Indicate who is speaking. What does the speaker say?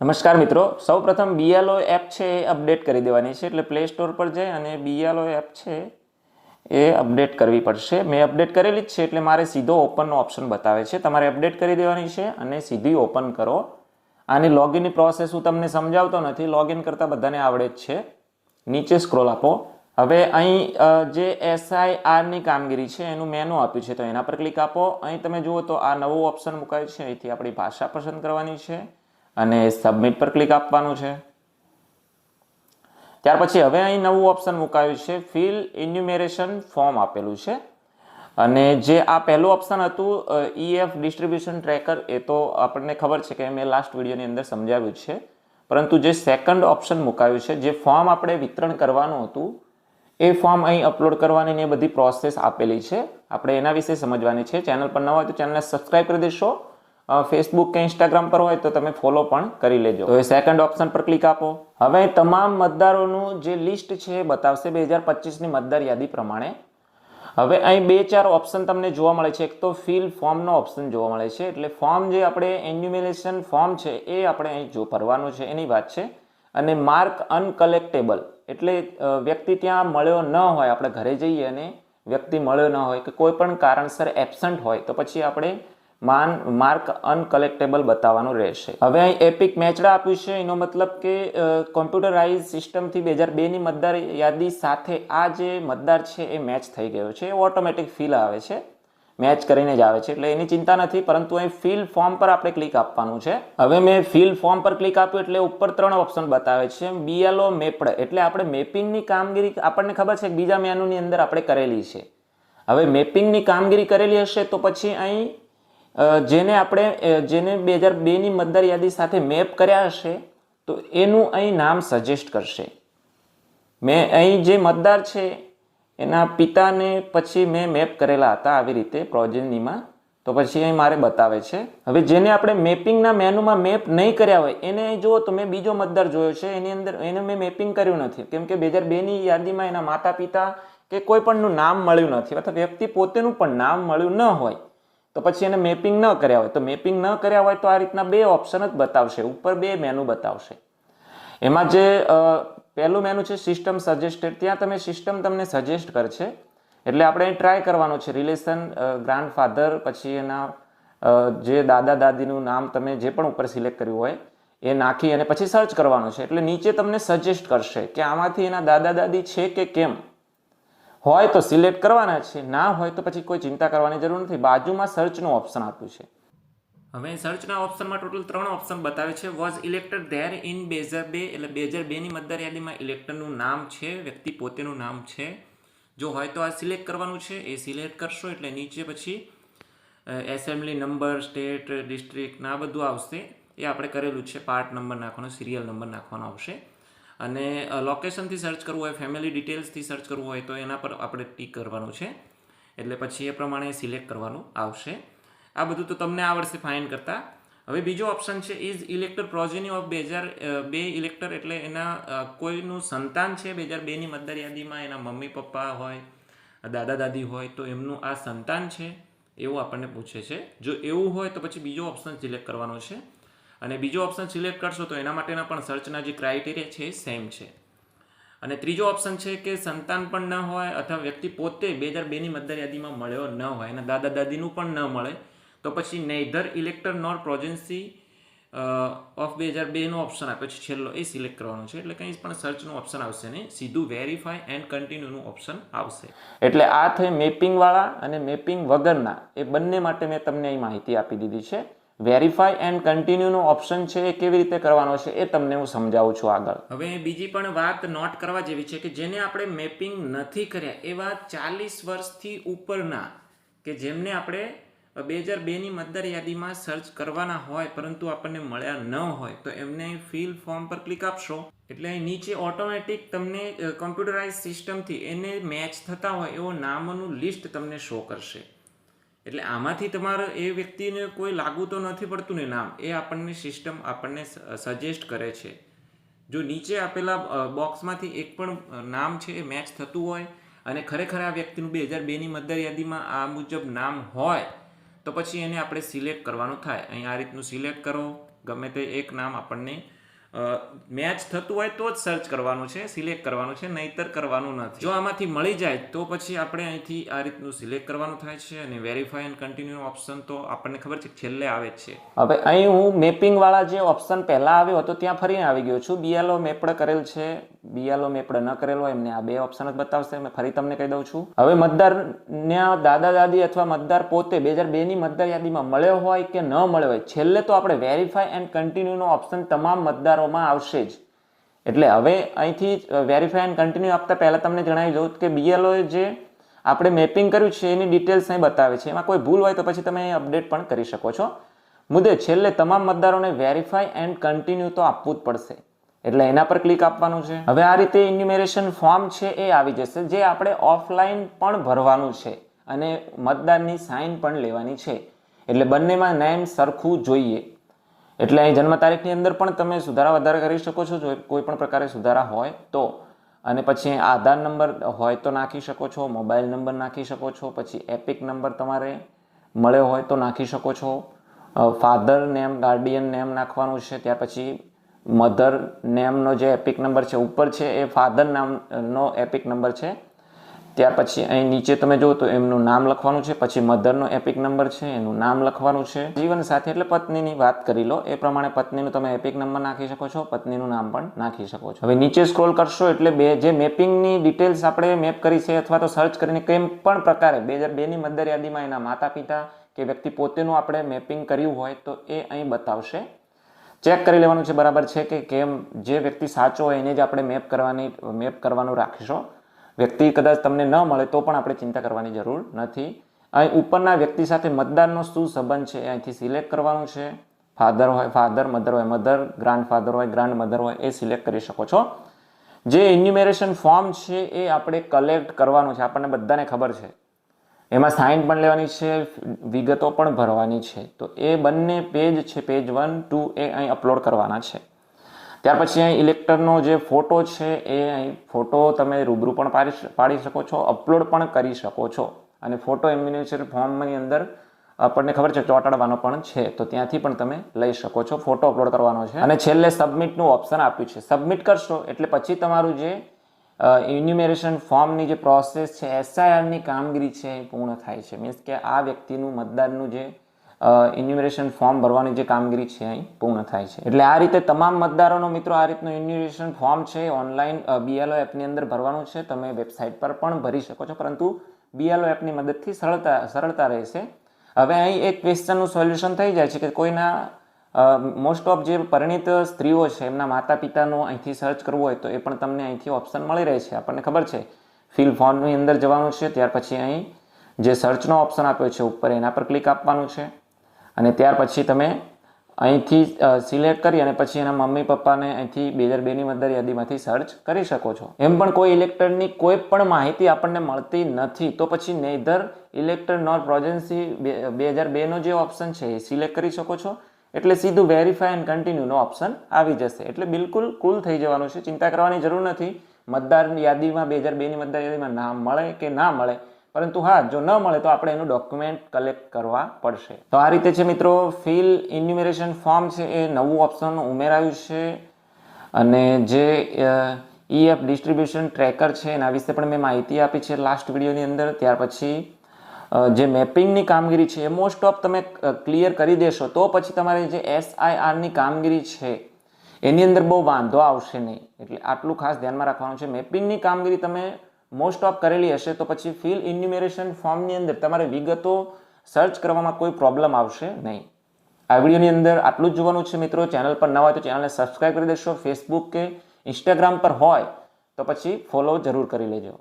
Speaker 1: નમસ્કાર મિત્રો. સૌપ્રથમ બીએલઓ એપ છે એ અપડેટ કરી દેવાની છે. એટલે પ્લે સ્ટોર પર જઈ અને બીએલઓ એપ છે એ અપડેટ કરવી પડશે. મેં અપડેટ કરેલી જ છે, એટલે મારે સીધો ઓપનનો ઓપ્શન બતાવે છે. તમારે અપડેટ કરી દેવાની છે અને સીધી ઓપન કરો. આની લોગિનની પ્રોસેસ હું તમને સમજાવતો નથી. લોગિન કરતાં બધાને આવડે જ છે. નીચે સ્ક્રોલ આપો. હવે અહીં જે એસઆઈઆરની કામગીરી છે, એનું મેનુ આપ્યું છે. તો એના પર ક્લિક આપો. અહીં તમે જુઓ તો આ નવું ઓપ્શન મુકાયું છે. અહીંથી આપણી ભાષા પસંદ કરવાની છે. અને સબમિટ પર ક્લિક આપવાનું છે. ત્યાર પછી હવે અહીં નવું ઓપ્શન મુકાયું છે ફિલ ઇન્યુમેરેશન ફોર્મ આપેલું છે. અને જે આ પહેલું ઓપ્શન હતું ઈએફ ડિસ્ટ્રીબ્યુશન ટ્રેકર એ તો આપણને ખબર છે કે મેં લાસ્ટ વિડીયોની અંદર સમજાવ્યું છે. પરંતુ જે સેકન્ડ ઓપ્શન મુકાયું છે, જે ફોર્મ આપણે વિતરણ કરવાનું હતું, એ ફોર્મ અહીં અપલોડ કરવાની ને બધી પ્રોસેસ આપેલી છે. આપણે એના વિશે સમજવાની છે. ચેનલ પર ન હોય તો ચેનલને સબસ્ક્રાઈબ કરી દેશો. ફેસબુક કે ઇન્સ્ટાગ્રામ પર હોય તો તમે ફોલો પણ કરી લેજો. તો એ સેકન્ડ ઓપ્શન પર ક્લિક આપો. હવે તમામ મતદારોનું જે લિસ્ટ છે એ બતાવશે બે હજાર પચીસની મતદાર યાદી પ્રમાણે. હવે અહીં બે ચાર ઓપ્શન તમને જોવા મળે છે. એક તો ફિલ ફોર્મનો ઓપ્શન જોવા મળે છે. એટલે ફોર્મ જે આપણે એન્યુમેલેશન ફોર્મ છે એ આપણે અહીં જો ભરવાનું છે, એની વાત છે. અને માર્ક અનકલેક્ટેબલ એટલે વ્યક્તિ ત્યાં મળ્યો ન હોય, આપણે ઘરે જઈએ અને વ્યક્તિ મળ્યો ન હોય કે કોઈ પણ કારણસર એબસન્ટ હોય, તો પછી આપણે માન, માર્ક અનકલેક્ટેબલ બતાવવાનું રહેશે. હવે અહીં એપિક મેચડા આપ્યું છે. એનો મતલબ કે કોમ્પ્યુટરાઇઝ સિસ્ટમથી બે હજાર બેની મતદાર યાદી સાથે આ જે મતદાર છે એ મેચ થઈ ગયો છે. એ ઓટોમેટિક ફીલ આવે છે. મેચ કરીને જ આવે છે. એટલે એની ચિંતા નથી, પરંતુ અહીં ફિલ ફોર્મ પર આપણે ક્લિક આપવાનું છે. હવે મેં ફિલ ફોર્મ પર ક્લિક આપ્યું એટલે ઉપર ત્રણ ઓપ્શન બતાવે છે. બીએલઓ મેપડ, એટલે આપણે મેપિંગની કામગીરી, આપણને ખબર છે બીજા મેનુની અંદર આપણે કરેલી છે. હવે મેપિંગની કામગીરી કરેલી હશે તો પછી અહીં જેને આપણે જેને બે હજાર બેની મતદાર યાદી સાથે મેપ કર્યા હશે, તો એનું અહીં નામ સજેસ્ટ કરશે. મેં અહીં જે મતદાર છે, એના પિતાને પછી મેં મેપ કરેલા હતા આવી રીતે પ્રોજેનીમાં તો પછી અહીં મારે બતાવે છે. હવે જેને આપણે મેપિંગના મેનુમાં મેપ નહીં કર્યા હોય, એને અહીં જુઓ તો મેં બીજો મતદાર જોયો છે, એની અંદર, એને મેં મેપિંગ કર્યું નથી. કેમ કે બે હજાર બેની યાદીમાં એના માતા પિતા કે કોઈ પણનું નામ મળ્યું નથી, અથવા વ્યક્તિ પોતેનું પણ નામ મળ્યું ન હોય. તો પછી એને મેપિંગ ન કર્યા હોય. તો મેપિંગ ન કર્યા હોય તો આ રીતના બે ઓપ્શન જ બતાવશે. ઉપર બે મેનુ બતાવશે. એમાં જે પહેલું મેનુ છે સિસ્ટમ સજેસ્ટેડ ત્યાં તમે સિસ્ટમ તમને સજેસ્ટ કરશે. એટલે આપણે ટ્રાય કરવાનું છે. રિલેશન ગ્રાન્ડફાધર પછી એના જે દાદા દાદીનું નામ તમે જે પણ ઉપર સિલેક્ટ કર્યું હોય, એ નાખી અને પછી સર્ચ કરવાનું છે. એટલે નીચે તમને સજેસ્ટ કરશે કે આમાંથી એના દાદા દાદી છે કે કેમ? હોય તો સિલેક્ટ કરવાના છે, ના હોય તો પછી કોઈ ચિંતા કરવાની જરૂર નથી. બાજુમાં સર્ચનું ઓપ્શન આપ્યું છે. હવે સર્ચના ઓપ્શનમાં ટોટલ ત્રણ ઓપ્શન બતાવે છે. વોઝ ઇલેક્ટેડ ધેર ઇન બે હજાર બે એટલે બે હજાર બેની મતદાર યાદીમાં ઇલેક્ટરનું નામ છે, વ્યક્તિ પોતેનું નામ છે. જો હોય તો આ સિલેક્ટ કરવાનું છે. એ સિલેક્ટ કરશો એટલે નીચે પછી એસેમ્બલી નંબર સ્ટેટ ડિસ્ટ્રિક્ટ આ બધું આવશે. એ આપણે કરેલું છે. પાર્ટ નંબર નાખવાનો સિરિયલ નંબર નાખવાનો આવશે. અને લોકેશનથી સર્ચ કરવું હોય ફેમિલી ડિટેલ્સથી સર્ચ કરવું હોય, તો એના પર આપણે ટીક કરવાનું છે. એટલે પછી એ પ્રમાણે સિલેક્ટ કરવાનું આવશે. આ બધું તો તમને આવડશે ફાઇન કરતાં. હવે બીજો ઓપ્શન છે ઇઝ ઇલેક્ટર પ્રોજેની ઓફ બે હજાર બે ઇલેક્ટર એટલે એના કોઈનું સંતાન છે, બે હજાર બેની મતદાર યાદીમાં, એના મમ્મી, પપ્પા હોય, દાદા, દાદી હોય, તો એમનું આ સંતાન છે, એવું આપણને પૂછે છે. જો એવું હોય તો પછી બીજો ઓપ્શન સિલેક્ટ કરવાનો છે. અને બીજો ઓપ્શન સિલેક્ટ કરશો તો એના માટેના પણ સર્ચના જે ક્રાઇટેરિયા છે સેમ છે. અને ત્રીજો ઓપ્શન છે કે સંતાન પણ ન હોય અથવા વ્યક્તિ પોતે બે હજાર બેની મતદાર યાદીમાં મળ્યો ન હોય અને દાદા દાદીનું પણ ન મળે, તો પછી neither elector nor progeny of બે હજાર બેનો ઓપ્શન આપ્યો છે. છેલ્લો એ સિલેક્ટ કરવાનો છે. એટલે કંઈ પણ સર્ચનું ઓપ્શન આવશે નહીં. સીધું વેરીફાઈ એન્ડ કન્ટિન્યુનું ઓપ્શન આવશે. એટલે આ થઈ મેપિંગવાળા અને મેપિંગ વગરના એ બંને માટે મેં તમને અહીં માહિતી આપી દીધી છે. વેરીફાઈ એન્ડ કન્ટિન્યુનો ઓપ્શન છે એ કેવી રીતે કરવાનો છે એ તમને હું સમજાવું છું આગળ. હવે બીજી પણ વાત નોટ કરવા જેવી છે કે જેને આપણે મેપિંગ નથી કર્યા એવા ચાલીસ વર્ષથી ઉપરના કે જેમને આપણે બે હજાર બેની મતદાર યાદીમાં સર્ચ કરવાના હોય પરંતુ આપણને મળ્યા ન હોય, તો એમને ફિલ ફોર્મ પર ક્લિક આપશો. એટલે નીચે ઓટોમેટિક તમને કમ્પ્યુટરાઇઝ સિસ્ટમથી એને મેચ થતા હોય એવો નામોનું લિસ્ટ તમને શો કરશે. એટલે આમાંથી તમારે એ વ્યક્તિને કોઈ લાગુ તો નથી પડતું ને નામ. એ આપણને સિસ્ટમ આપણને સજેસ્ટ કરે છે. જો નીચે આપેલા બોક્સમાંથી એક પણ નામ છે એ મેચ થતું હોય અને ખરેખર આ વ્યક્તિનું બે હજાર બેની મતદાર યાદીમાં આ મુજબ નામ હોય, તો પછી એને આપણે સિલેક્ટ કરવાનું થાય. અહીં આ રીતનું સિલેક્ટ કરો. ગમે તે એક નામ આપણને મેચ થતું હોય તો જ સર્ચ કરવાનું છે સિલેક્ટ કરવાનું છે, નહીતર કરવાનું નથી. જો આમાંથી મળી જાય, તો પછી આપણે અહીંથી આ રીતનું સિલેક્ટ કરવાનું થાય છે અને વેરીફાઈ એન્ડ કન્ટિન્યુ ઓપ્શન તો આપણને ખબર છે છેલ્લે આવે જ છે. હવે અહીં હું મેપિંગ વાળા જે ઓપ્શન પહેલા આવ્યો હતો, ત્યાં ફરીને આવી ગયો છું. બીએલઓ મેપડ કરેલ છે. બીએલઓ આપણે ન કરેલો હોય, એમને આ બે ઓપ્શન જ બતાવશે, મેં ફરી તમને કહી દઉં છું. હવે મતદારના દાદા દાદી અથવા મતદાર પોતે બે હજાર બેની મતદાર યાદીમાં મળ્યો હોય કે ન મળ્યો હોય, છેલ્લે તો આપણે વેરીફાઈ એન્ડ કન્ટિન્યુનો ઓપ્શન તમામ મતદારોમાં આવશે જ. એટલે હવે અહીંથી વેરીફાઈ એન્ડ કન્ટિન્યુ આપતા પહેલાં તમને જણાવી દઉં કે બીએલઓ જે આપણે મેપિંગ કર્યું છે, એની ડિટેલ્સ અહીં બતાવે છે. એમાં કોઈ ભૂલ હોય તો પછી તમે અહીં અપડેટ પણ કરી શકો છો. મુદ્દે છેલ્લે તમામ મતદારોને વેરીફાઈ એન્ડ કન્ટિન્યુ તો આપવું જ પડશે. એટલે એના પર ક્લિક આપવાનું છે. હવે આ રીતે ઇન્યુમેરેશન ફોર્મ છે એ આવી જશે, જે આપણે ઓફલાઈન પણ ભરવાનું છે અને મતદારની સાઇન પણ લેવાની છે. એટલે બંનેમાં નેમ સરખું જોઈએ. એટલે અહીં જન્મ તારીખની અંદર પણ તમે સુધારા વધારા કરી શકો છો, જો કોઈ પણ પ્રકારે સુધારા હોય તો. અને પછી આધાર નંબર હોય તો નાખી શકો છો, મોબાઈલ નંબર નાખી શકો છો, પછી એપિક નંબર તમારે મળ્યો હોય તો નાખી શકો છો. ફાધર નેમ ગાર્ડિયન નેમ નાખવાનું છે, ત્યાર પછી મધર નેમનો જે એપિક નંબર છે, ઉપર છે, એ ફાધર નામનો એપિક નંબર છે. ત્યાર પછી અહીં નીચે તમે જુઓ તો એમનું નામ લખવાનું છે, પછી મધરનો એપિક નંબર છે, એનું નામ લખવાનું છે. જીવન સાથી એટલે પત્નીની વાત કરી લો, એ પ્રમાણે પત્નીનું તમે એપિક નંબર નાખી શકો છો, પત્નીનું નામ પણ નાખી શકો છો. હવે નીચે સ્ક્રોલ કરશો એટલે બે, જે મેપિંગની ડિટેલ્સ આપણે મેપ કરી છે અથવા તો સર્ચ કરીને કેમ પણ પ્રકારે બે હજાર બેની મતદાર યાદીમાં એના માતા પિતા કે વ્યક્તિ પોતેનું આપણે મેપિંગ કર્યું હોય તો એ અહીં બતાવશે. ચેક કરી લેવાનું છે બરાબર છે કે કેમ જે વ્યક્તિ સાચો હોય એને જ આપણે મેપ કરવાની, મેપ કરવાનું રાખીશું. વ્યક્તિ કદાચ તમને ન મળે તો પણ આપણે ચિંતા કરવાની જરૂર નથી. અહીં ઉપરના વ્યક્તિ સાથે મતદારનો શું સંબંધ છે અહીંથી સિલેક્ટ કરવાનું છે. ફાધર હોય, ફાધર, મધર હોય, મધર ગ્રાન્ડ ફાધર હોય ગ્રાન્ડ મધર હોય, એ સિલેક્ટ કરી શકો છો. જે ઇન્યુમેરેશન ફોર્મ છે એ આપણે કલેક્ટ કરવાનું છે. આપણને બધાને ખબર છે. એમાં સાઇન પણ લેવાની છે, વિગતો પણ ભરવાની છે. તો એ બંને પેજ છે, પેજ વન, ટુ એ અહીં અપલોડ કરવાના છે. ત્યાર પછી અહીં ઇલેક્ટરનો જે ફોટો છે, એ અહીં ફોટો તમે રૂબરૂ પણ પાડી પાડી શકો છો, અપલોડ પણ કરી શકો છો. અને ફોટો એમ્યુનેશન ફોર્મની અંદર આપણને ખબર છે, ચોંટાડવાનો પણ છે. તો ત્યાંથી પણ તમે લઈ શકો છો, ફોટો અપલોડ કરવાનો છે. અને છેલ્લે સબમિટનું ઓપ્શન આપ્યું છે. સબમિટ કરશો એટલે પછી તમારું જે ઇન્યુમેરેશન ફોર્મની જે પ્રોસેસ છે એસઆઈઆરની કામગીરી છે એ પૂર્ણ થાય છે. મીન્સ કે આ વ્યક્તિનું મતદારનું જે ઇન્યુમરેશન ફોર્મ ભરવાની જે કામગીરી છે અહીં પૂર્ણ થાય છે. એટલે આ રીતે તમામ મતદારોનો મિત્રો આ રીતનું ઇન્યુમરેશન ફોર્મ છે ઓનલાઈન બીએલઓ એપની અંદર ભરવાનું છે. તમે વેબસાઇટ પર પણ ભરી શકો છો, પરંતુ બીએલઓ એપની મદદથી સરળતા સરળતા રહેશે. હવે અહીં એક ક્વેશ્ચનનું સોલ્યુશન થઈ જાય છે કે કોઈના મોસ્ટ ઓફ જે પરિણિત સ્ત્રીઓ છે, એમના માતા પિતાનું અહીંથી સર્ચ કરવું હોય તો એ પણ તમને અહીંથી ઓપ્શન મળી રહે છે. આપણને ખબર છે ફિલ ફોર્મની અંદર જવાનું છે, ત્યાર પછી અહીં જે સર્ચનો ઓપ્શન આપ્યો છે, ઉપર એના પર ક્લિક આપવાનું છે. અને ત્યાર પછી તમે અહીંથી સિલેક્ટ કરી અને પછી એના મમ્મી પપ્પાને અહીંથી બે હજાર બેની મતદાર યાદીમાંથી સર્ચ કરી શકો છો. એમ પણ કોઈ ઇલેક્ટરની કોઈ પણ માહિતી આપણને મળતી નથી. તો પછી નેધર ઇલેક્ટર નોર પ્રોજન્સી બે હજાર બેનો જે ઓપ્શન છે, એ સિલેક્ટ કરી શકો છો. એટલે સીધું વેરીફાઈ એન્ડ કન્ટિન્યુનો ઓપ્શન આવી જશે. એટલે બિલકુલ કુલ થઈ જવાનું છે. ચિંતા કરવાની જરૂર નથી. મતદાર યાદીમાં, બે હજાર બેની મતદાર યાદીમાં નામ મળે કે ના મળે? પરંતુ હા, જો ન મળે તો આપણે એનું ડોક્યુમેન્ટ કલેક્ટ કરવા પડશે. તો આ રીતે છે મિત્રો ફિલ ઇન્યુમેરેશન ફોર્મ છે એ નવું ઓપ્શન ઉમેરાયું છે. અને જે ઈ એફ ડિસ્ટ્રીબ્યુશન ટ્રેકર છે, એના વિશે પણ મેં માહિતી આપી છે લાસ્ટ વિડીયોની અંદર. ત્યાર પછી જે મેપિંગની કામગીરી છે, એ મોસ્ટ ઓફ તમે ક્લિયર કરી દેશો, તો પછી તમારે જે એસઆઈઆરની કામગીરી છે, એની અંદર બહુ વાંધો આવશે નહીં. એટલે આટલું ખાસ ધ્યાનમાં રાખવાનું છે. મેપિંગની કામગીરી તમે મોસ્ટ ઓફ કરેલી હશે, તો પછી ફિલ ઇન્યુમેરેશન ફોર્મની અંદર તમારે વિગતો સર્ચ કરવામાં કોઈ પ્રોબ્લેમ આવશે નહીં. આ વિડીયોની અંદર આટલું જ જોવાનું છે મિત્રો. ચેનલ પર ન હોય તો ચેનલને સબસ્ક્રાઈબ કરી દેશો. ફેસબુક કે ઇન્સ્ટાગ્રામ પર હોય, તો પછી ફોલો જરૂર કરી લેજો.